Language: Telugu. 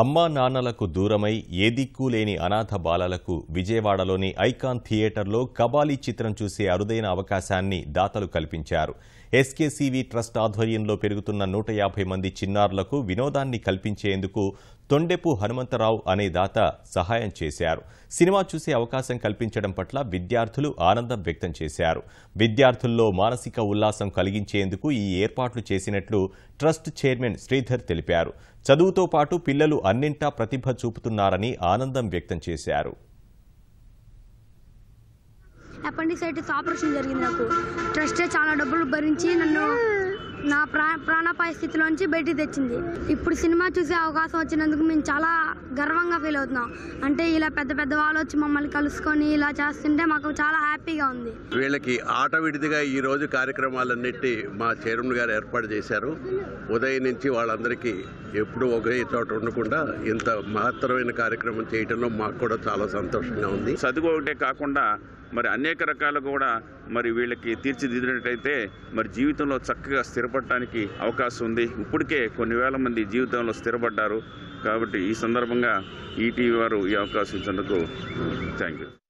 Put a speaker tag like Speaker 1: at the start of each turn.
Speaker 1: అమ్మా నాన్నలకు దూరమై ఏ దిక్కు లేని అనాథ బాలలకు విజయవాడలోని ఐకాన్ థియేటర్లో కబాలీ చిత్రం చూసే అరుదైన అవకాశాన్ని దాతలు కల్పించారు. ఎస్కేసీవీ ట్రస్ట్ ఆధ్వర్యంలో పెరుగుతున్న నూట యాభై మంది చిన్నారులకు వినోదాన్ని కల్పించేందుకు తొండెపు హనుమంతరావు అనే దాత సహాయం చేశారు. సినిమా చూసే అవకాశం కల్పించడం పట్ల విద్యార్థులు ఆనందం వ్యక్తం చేశారు. విద్యార్థుల్లో మానసిక ఉల్లాసం కలిగించేందుకు ఈ ఏర్పాట్లు చేసినట్లు ట్రస్ట్ చైర్మన్ శ్రీధర్ తెలిపారు. చదువుతో పాటు పిల్లలు అన్నింటా ప్రతిభ చూపుతున్నారని ఆనందం వ్యక్తం చేశారు.
Speaker 2: అపెండిసైటిస్ ఆపరేషన్ జరిగింది నాకు. ట్రస్టే చాలా డబ్బులు భరించి నన్ను నా ప్రా ప్రాణాపాయ స్థితిలోంచి బయటికి తెచ్చింది. ఇప్పుడు సినిమా చూసే అవకాశం వచ్చినందుకు మేము చాలా గర్వంగా ఫీల్ అవుతున్నాం. అంటే ఇలా పెద్ద పెద్ద వాళ్ళు వచ్చి మమ్మల్ని కలుసుకొని ఇలా చేస్తుంటే మాకు చాలా హ్యాపీగా ఉంది.
Speaker 3: వీళ్ళకి ఆట విడిదిగా ఈ రోజు కార్యక్రమాలన్నిటి మా చైర్మన్ గారు ఏర్పాటు చేశారు. ఉదయం నుంచి వాళ్ళందరికీ ఎప్పుడూ ఒకే చోట ఉండకుండా ఇంత మహత్తరమైన కార్యక్రమం చేయటంలో మాకు కూడా చాలా సంతోషంగా ఉంది.
Speaker 4: చదువు ఒకటే కాకుండా మరి అనేక రకాలు కూడా మరి వీళ్ళకి తీర్చిదిద్దినట్టయితే మరి జీవితంలో చక్కగా స్థిరపడటానికి అవకాశం ఉంది. ఇప్పటికే కొన్ని వేల మంది జీవితంలో స్థిరపడ్డారు. కాబట్టి ఈ సందర్భంగా ఈటీవీ వారు ఈ అవకాశం ఇచ్చినందుకు థ్యాంక్ యూ